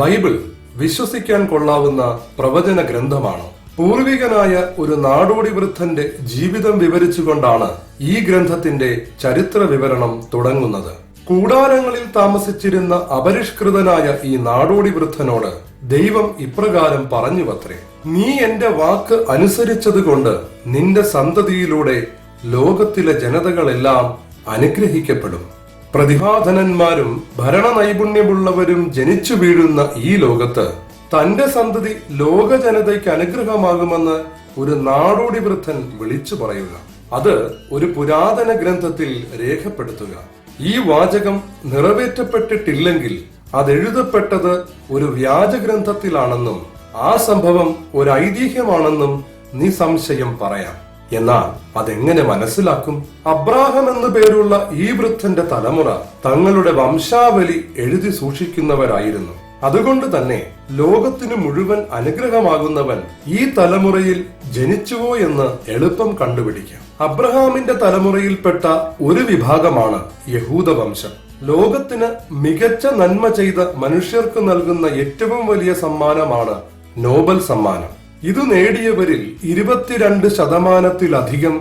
Bible വിശ്വസിക്കാൻ കൊള്ളാവുന്ന പ്രവചന ഗ്രന്ഥമാണ്? പൂർവികനായ ഒരു നാടോടി വൃദ്ധന്റെ ജീവിതം വിവരിച്ചുകൊണ്ടാണ് ഈ ഗ്രന്ഥത്തിന്റെ ചരിത്ര വിവരണം തുടങ്ങുന്നത്. കൂടാരങ്ങളിൽ താമസിച്ചിരുന്ന അപരിഷ്കൃതനായ ഈ നാടോടി വൃദ്ധനോട് ദൈവം ഇപ്രകാരം പറഞ്ഞു പറഞ്ഞുവത്രേ നീ എന്റെ വാക്ക് അനുസരിച്ചതുകൊണ്ട് നിന്റെ സന്തതിയിലൂടെ ലോകത്തിലെ ജനതകളെല്ലാം അനുഗ്രഹിക്കപ്പെടും. പ്രതിഭാധനന്മാരും ഭരണ നൈപുണ്യമുള്ളവരും ജനിച്ചു വീഴുന്ന ഈ ലോകത്ത് തന്റെ സന്തതി ലോക ജനതയ്ക്ക് അനുഗ്രഹമാകുമെന്ന് ഒരു നാടോടി വൃദ്ധൻ വിളിച്ചു പറയുക. അത് ഒരു പുരാതന ഗ്രന്ഥത്തിൽ രേഖപ്പെടുത്തുക. ഈ വാചകം നിറവേറ്റപ്പെട്ടിട്ടില്ലെങ്കിൽ അതെഴുതപ്പെട്ടത് ഒരു വ്യാജഗ്രന്ഥത്തിലാണെന്നും ആ സംഭവം ഒരു ഐതിഹ്യമാണെന്നും നിസംശയം പറയാം. എന്നാൽ അതെങ്ങനെ മനസ്സിലാക്കും? അബ്രാഹം എന്നു പേരുള്ള ഈ വൃദ്ധന്റെ തലമുറ തങ്ങളുടെ വംശാവലി എഴുതി സൂക്ഷിക്കുന്നവരായിരുന്നു. അതുകൊണ്ട് തന്നെ ലോകത്തിനു മുഴുവൻ അനുഗ്രഹമാകുന്നവൻ ഈ തലമുറയിൽ ജനിച്ചുവോ എന്ന് എളുപ്പം കണ്ടുപിടിക്കാം. അബ്രഹാമിന്റെ തലമുറയിൽപ്പെട്ട ഒരു വിഭാഗമാണ് യഹൂദ വംശം. ലോകത്തിന് മികച്ച നന്മ ചെയ്ത മനുഷ്യർക്ക് നൽകുന്ന ഏറ്റവും വലിയ സമ്മാനമാണ് നോബൽ സമ്മാനം. ഇത് നേടിയവരിൽ ഇരുപത്തിരണ്ട് ശതമാനത്തിലധികം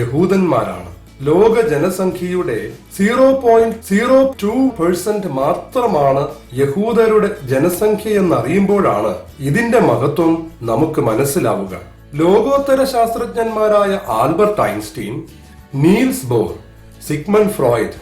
യഹൂദന്മാരാണ്. ലോക ജനസംഖ്യയുടെ zero point zero two percent മാത്രമാണ് യഹൂദരുടെ ജനസംഖ്യ എന്നറിയുമ്പോഴാണ് ഇതിന്റെ മഹത്വം നമുക്ക് മനസ്സിലാവുക. ലോകോത്തര ശാസ്ത്രജ്ഞന്മാരായ Albert Einstein Niels Bohr Sigmund Freud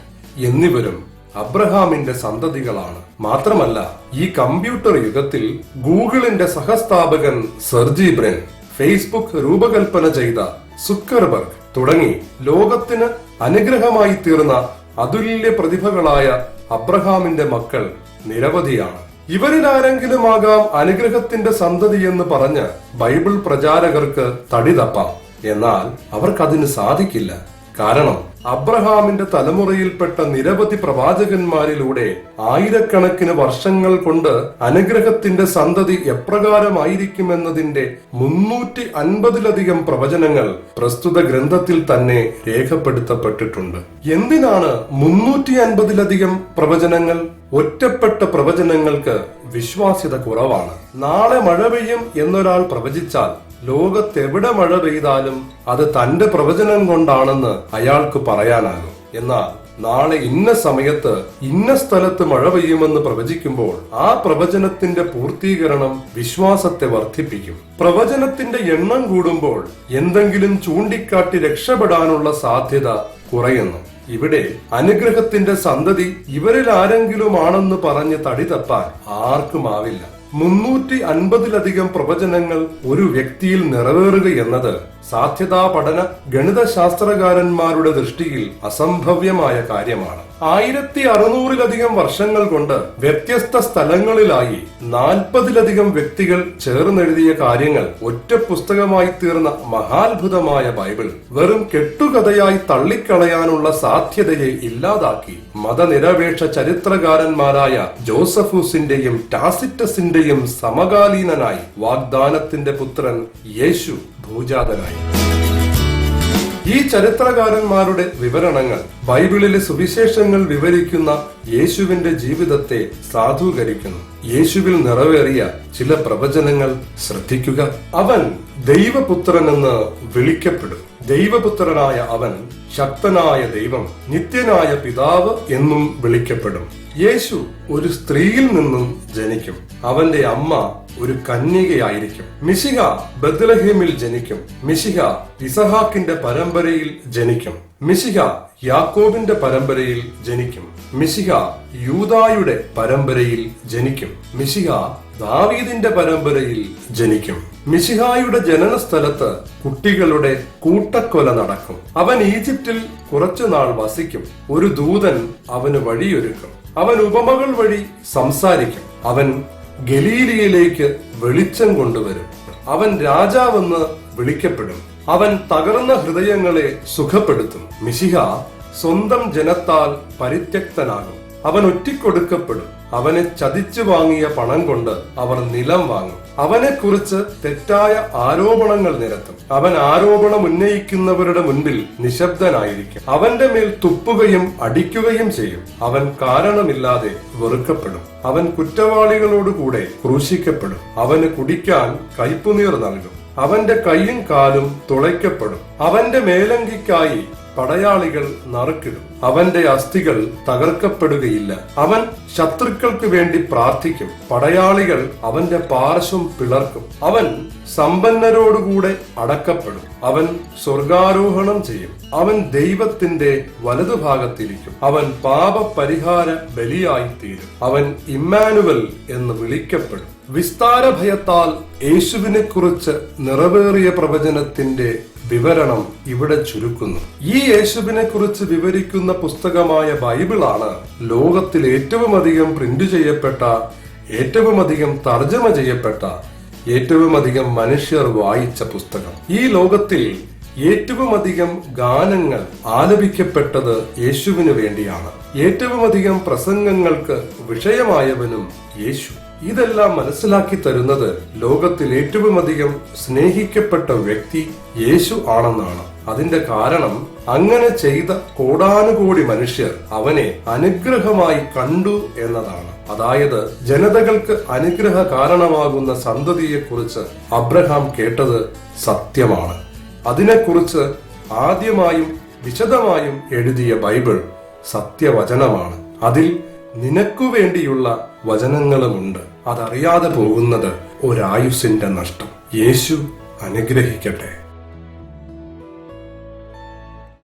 എന്നിവരും അബ്രഹാമിന്റെ സന്തതികളാണ്. മാത്രമല്ല ഈ കമ്പ്യൂട്ടർ യുഗത്തിൽ ഗൂഗിളിന്റെ സഹസ്ഥാപകൻ സെർജി ബ്രെൻ ഫേസ്ബുക്ക് രൂപകൽപ്പന ചെയ്ത സുക്കർബർഗ് തുടങ്ങി ലോകത്തിന് അനുഗ്രഹമായി തീർന്ന അതുല്യ പ്രതിഭകളായ അബ്രഹാമിന്റെ മക്കൾ നിരവധിയാണ്. ഇവരിൽ ആരെങ്കിലും ആകാം അനുഗ്രഹത്തിന്റെ സന്തതി എന്ന് പറഞ്ഞ് ബൈബിൾ പ്രചാരകർക്ക് തടി തപ്പാം. എന്നാൽ അവർക്കതിന് സാധിക്കില്ല. കാരണം അബ്രഹാമിന്റെ തലമുറയിൽപ്പെട്ട നിരവധി പ്രവാചകന്മാരിലൂടെ ആയിരക്കണക്കിന് വർഷങ്ങൾ കൊണ്ട് അനുഗ്രഹത്തിന്റെ സന്തതി എപ്രകാരമായിരിക്കുമെന്നതിന്റെ മുന്നൂറ്റി അൻപതിലധികം പ്രവചനങ്ങൾ പ്രസ്തുത ഗ്രന്ഥത്തിൽ തന്നെ രേഖപ്പെടുത്തപ്പെട്ടിട്ടുണ്ട്. എന്തിനാണ് മുന്നൂറ്റി അൻപതിലധികം പ്രവചനങ്ങൾ? ഒറ്റപ്പെട്ട പ്രവചനങ്ങൾക്ക് വിശ്വാസ്യത കുറവാണ്. നാളെ മഴ പെയ്യും എന്നൊരാൾ പ്രവചിച്ചാൽ ലോകത്തെവിടെ മഴ പെയ്താലും അത് തന്റെ പ്രവചനം കൊണ്ടാണെന്ന് അയാൾക്ക് പറയാനാകും. എന്നാൽ നാളെ ഇന്ന സമയത്ത് ഇന്ന സ്ഥലത്ത് മഴ പെയ്യുമെന്ന് പ്രവചിക്കുമ്പോൾ ആ പ്രവചനത്തിന്റെ പൂർത്തീകരണം വിശ്വാസത്തെ വർദ്ധിപ്പിക്കും. പ്രവചനത്തിന്റെ എണ്ണം കൂടുമ്പോൾ എന്തെങ്കിലും ചൂണ്ടിക്കാട്ടി രക്ഷപ്പെടാനുള്ള സാധ്യത കുറയുന്നു. ഇവിടെ അനുഗ്രഹത്തിന്റെ സന്തതി ഇവരിൽ ആരെങ്കിലും ആണെന്ന് പറഞ്ഞ് തടി തപ്പാൻ ആർക്കുമാവില്ല മുന്നൂറ്റി അൻപതിലധികം പ്രവചനങ്ങൾ ഒരു വ്യക്തിയിൽ നിറവേറുക എന്നത് സാധ്യതാ പഠന ഗണിതശാസ്ത്രകാരന്മാരുടെ ദൃഷ്ടിയിൽ അസംഭവ്യമായ കാര്യമാണ്. ആയിരത്തി അറുന്നൂറിലധികം വർഷങ്ങൾ കൊണ്ട് വ്യത്യസ്ത സ്ഥലങ്ങളിലായി നാൽപ്പതിലധികം വ്യക്തികൾ ചേർന്നെഴുതിയ കാര്യങ്ങൾ ഒറ്റ പുസ്തകമായി തീർന്ന മഹാത്ഭുതമായ ബൈബിൾ വെറും കെട്ടുകഥയായി തള്ളിക്കളയാനുള്ള സാധ്യതയെ ഇല്ലാതാക്കി. മതനിരപേക്ഷ ചരിത്രകാരന്മാരായ ജോസഫൂസിന്റെയും ടാസിറ്റസിന്റെയും സമകാലീനനായി വാഗ്ദാനത്തിന്റെ പുത്രൻ യേശു ഭൂജാതനായി. ഈ ചരിത്രകാരന്മാരുടെ വിവരണങ്ങൾ ബൈബിളിലെ സുവിശേഷങ്ങൾ വിവരിക്കുന്ന യേശുവിന്റെ ജീവിതത്തെ സാധൂകരിക്കുന്നു. യേശുവിൽ നിറവേറിയ ചില പ്രവചനങ്ങൾ ശ്രദ്ധിക്കുക. അവൻ ദൈവപുത്രനെന്ന് വിളിക്കപ്പെടും. ദൈവപുത്രനായ അവൻ ശക്തനായ ദൈവം നിത്യനായ പിതാവ് എന്നും വിളിക്കപ്പെടും. യേശു ഒരു സ്ത്രീയിൽ നിന്നും ജനിക്കും. അവന്റെ അമ്മ ഒരു കന്യകയായിരിക്കും. മിശിഹ ബദ്ലഹേമിൽ ജനിക്കും. മിശിഹ ഇസഹാക്കിന്റെ പരമ്പരയിൽ ജനിക്കും. മിശിഹ യാക്കോബിന്റെ പരമ്പരയിൽ ജനിക്കും. മിശിഹ യൂതായുടെ പരമ്പരയിൽ ജനിക്കും. മിശിഹ ദാവീദിന്റെ പരമ്പരയിൽ ജനിക്കും. മിശിഹായുടെ ജനന സ്ഥലത്ത് കുട്ടികളുടെ കൂട്ടക്കൊല നടക്കും. അവൻ ഈജിപ്തിൽ കുറച്ചുനാൾ വസിക്കും. ഒരു ദൂതൻ അവന് വഴിയൊരുക്കും. അവൻ ഉപമകൾ വഴി സംസാരിക്കും. അവൻ ഗലീലിയയിലേക്ക് വെളിച്ചം കൊണ്ടുവരും. അവൻ രാജാവെന്ന് വിളിക്കപ്പെടും. അവൻ തകർന്ന ഹൃദയങ്ങളെ സുഖപ്പെടുത്തും. മിശിഹ സ്വന്തം ജനത്താൽ പരിത്യക്തനാകും. അവൻ ഒറ്റിക്കൊടുക്കപ്പെടും. അവനെ ചതിച്ചു വാങ്ങിയ പണം കൊണ്ട് അവർ നിലം വാങ്ങും. അവനെ കുറിച്ച് തെറ്റായ ആരോപണങ്ങൾ നിരത്തും. അവൻ ആരോപണം ഉന്നയിക്കുന്നവരുടെ മുൻപിൽ നിശബ്ദനായിരിക്കും. അവന്റെ മേൽ തുപ്പുകയും അടിക്കുകയും ചെയ്യും. അവൻ കാരണമില്ലാതെ വെറുക്കപ്പെടും. അവൻ കുറ്റവാളികളോടുകൂടെ ക്രൂശിക്കപ്പെടും. അവന് കുടിക്കാൻ കയ്പുനീർ നൽകും. അവന്റെ കൈയും കാലും തുളയ്ക്കപ്പെടും. അവന്റെ മേലങ്കിക്കായി പടയാളികൾ നറുക്കിടും. അവന്റെ അസ്ഥികൾ തകർക്കപ്പെടുകയില്ല. അവൻ ശത്രുക്കൾക്ക് വേണ്ടി പ്രാർത്ഥിക്കും. പടയാളികൾ അവന്റെ പാർശ്വം പിളർക്കും. അവൻ സമ്പന്നരോടുകൂടെ അടക്കപ്പെടും. അവൻ സ്വർഗാരോഹണം ചെയ്യും. അവൻ ദൈവത്തിന്റെ വലതുഭാഗത്തിരിക്കും. അവൻ പാപപരിഹാര ബലിയായി തീരും അവൻ ഇമ്മാനുവൽ എന്ന് വിളിക്കപ്പെടും. വിസ്താര ഭയത്താൽ യേശുവിനെ കുറിച്ച് നിറവേറിയ പ്രവചനത്തിന്റെ വിവരണം ഇവിടെ ചുരുക്കുന്നു. ഈ യേശുവിനെ കുറിച്ച് വിവരിക്കുന്ന പുസ്തകമായ ബൈബിളാണ് ലോകത്തിൽ ഏറ്റവും അധികം പ്രിന്റ് ചെയ്യപ്പെട്ട ഏറ്റവും അധികം തർജമ ചെയ്യപ്പെട്ട ഏറ്റവും അധികം മനുഷ്യർ വായിച്ച പുസ്തകം. ഈ ലോകത്തിൽ ഏറ്റവും അധികം ഗാനങ്ങൾ ആലപിക്കപ്പെട്ടത് യേശുവിനു വേണ്ടിയാണ്. ഏറ്റവും അധികം പ്രസംഗങ്ങൾക്ക് വിഷയമായവനും യേശു. ഇതെല്ലാം മനസ്സിലാക്കി തരുന്നത് ലോകത്തിൽ ഏറ്റവും അധികം സ്നേഹിക്കപ്പെട്ട വ്യക്തി യേശു ആണെന്നാണ്. അതിന്റെ കാരണം അങ്ങനെ ചെയ്ത കോടാനുകോടി മനുഷ്യർ അവനെ അനുഗ്രഹമായി കണ്ടു എന്നതാണ്. അതായത് ജനതകൾക്ക് അനുഗ്രഹ കാരണമാകുന്ന സന്തതിയെക്കുറിച്ച് അബ്രഹാം കേട്ടത് സത്യമാണ്. അതിനെക്കുറിച്ച് ആദ്യമായും വിശദമായും എഴുതിയ ബൈബിൾ സത്യവചനമാണ്. അതിൽ നിനക്കു വേണ്ടിയുള്ള വചനങ്ങളുമുണ്ട്. അതറിയാതെ പോകുന്നത് ഒരായുസിന്റെ നഷ്ടം. യേശു അനുഗ്രഹിക്കട്ടെ.